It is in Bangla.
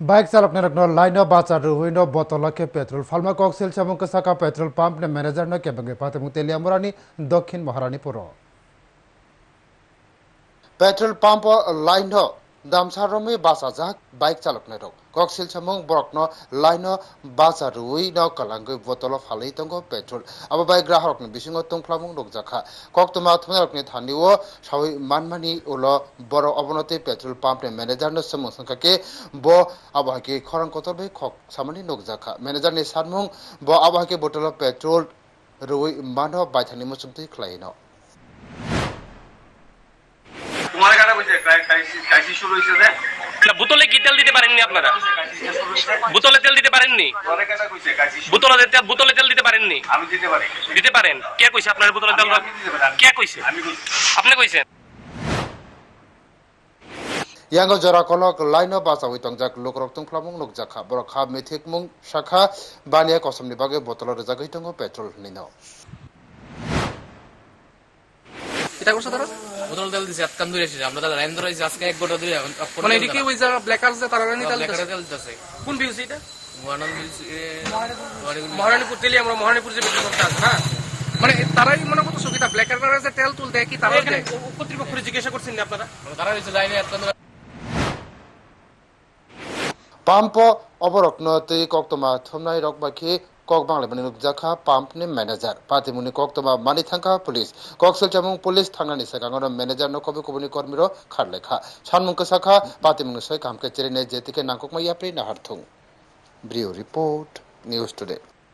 বাইক চালক নেরকনো line বাচার when বতলকে petrol ফালমা কক্সিল চামুকে Saka petrol pump নে ম্যানেজার ন কেবেঙ্গে পাতেমু তেলিয়ামরানি দক্ষিণ মহারানীপুর পেট্রোল পাম্প লাইন দামসারমে বাসা যাক বাইক চালক নে রক কক্সিল সামং বরকন লাইন বাসা রুই ন কালাঙ্গৈ বতল ফালাই তঙ্গ পেট্রোল আবার বাইক গ্রাহক নি বিসিং তংফ্লামং রকজাখা কক্তমা থমরক নি থানিও সাউই মানমানি উল বড় অবনতি পেট্রোল পাম্প ম্যানেজার ন সমং সংখাকে ব আবহাকে খরং কতর বে খক সামানি নকজাখা ম্যানেজার নি সানমং ব আবহাকে বটল পেট্রোল রুই মান বাইথানি মুসুমতি খ্লাইনো বোতলে কি তেল দিতে পারেননি আপনারা বোতলে তেল দিতে পারেননি বোতলে তেল বোতলে তেল দিতে পারেননি দিতে পারেন কে কইছে আপনার বোতলে তেল কে কইছে আপনি কইছেন yang jora kolok laino basa wi tongjak lukrok tungklamung nukjakha borok kha mithik mung shakha bania kosomni bage botolo rejagai tongo petrol nino এটা করছ তারা বোতল তেল দিছে আটকান ধরে এসেছে আমরা তাহলে লাইন ধরে আজকে এক গোটা ধরে মানে এদিকে ওই জায়গা ব্ল্যাকার যে তারা নিতে তেল দিতেছে কোন বিউজ এটা? মহারানীপুর তেলি আমরা মহারানীপুর যে বিক্রি করতে আছে না? মানে তারাই মনে করতো সুবিধা ব্ল্যাকার কালার যে তেল তুল দেয় কি তারা কর্তৃপক্ষের জিজ্ঞাসা করছেন না আপনারা? তারা হচ্ছে লাইনে আটকান ধরে pump oborok no tei koktoma kok bangle bani nukjakha pump ni manager kok koktoma mani thangka police koksel chamung police thangnani sekangono manager no kobi kobuni kormiro kharlekha sanmung kesakha patimung soi kamke cherene jetike nangkokma yapri naharthung brio report news today